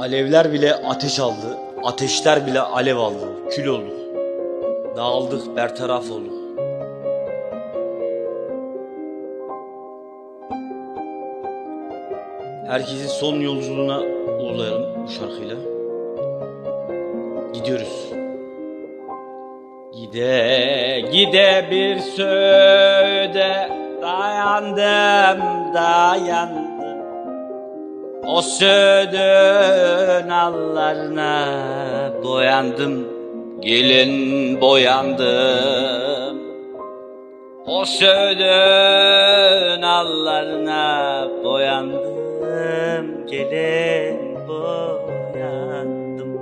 Alevler bile ateş aldı. Ateşler bile alev aldı. Kül olduk. Dağıldık, bertaraf olduk. Herkesin son yolculuğuna uğurlarım bu şarkıyla. Gidiyoruz. Gide gide bir söğüde dayandım dayan o söğüdün allarına boyandım Gelin boyandım. O söğüdün allarına boyandım Gelin boyandım.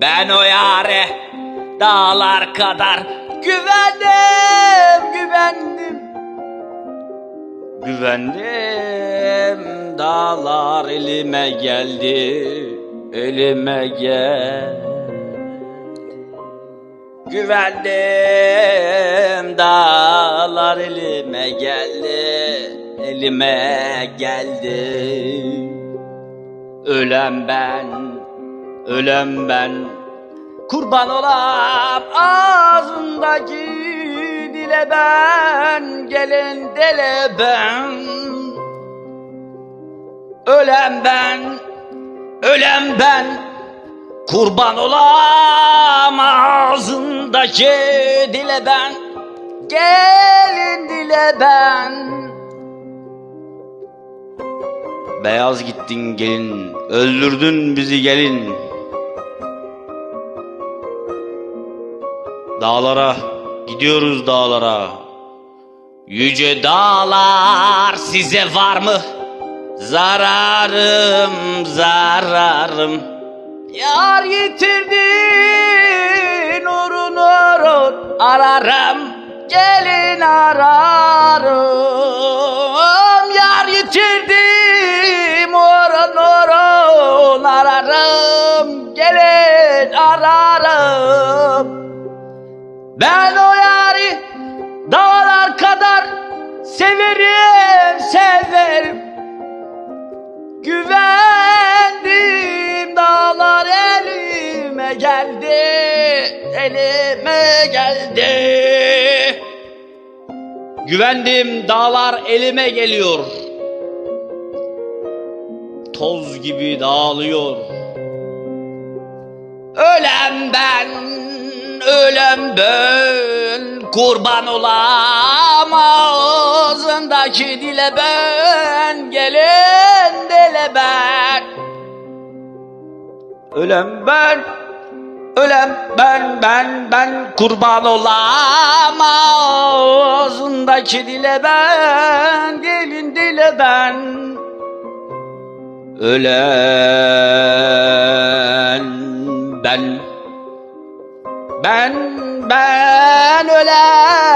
Ben o yare dağlar kadar güvendim güvendim Dağlar elime geldi Elime gel Güvendim dağlar elime geldi Elime geldi. Ölen ben, ölen ben Kurban olam ağzındaki dele ben, gelin dele ben. Ölen ben, ölen ben, kurban olam ağzındaki dile ben. Gelin dile ben. Beyaz gittin gelin, öldürdün bizi gelin. Dağlara gidiyoruz dağlara. Yüce dağlar size var mı? Zararım, zararım. Yar yitirdi nurun nurun ararım. Gelin ararım. Yar yitirdim orun orun ararım. Gelin ararım. Ben o dağlar kadar severim severim. Güvendim dağlar elime geldi elime geldi. Güvendim dağlar elime geliyor. Toz gibi dağılıyor. Ölen ben ölem ben kurban olam ağzındaki dile ben gelin dile ben. Ölem ben ölem ben ben ben kurban olam ağzındaki dile ben gelin dile ben. Ölen ben. Ben ben ölen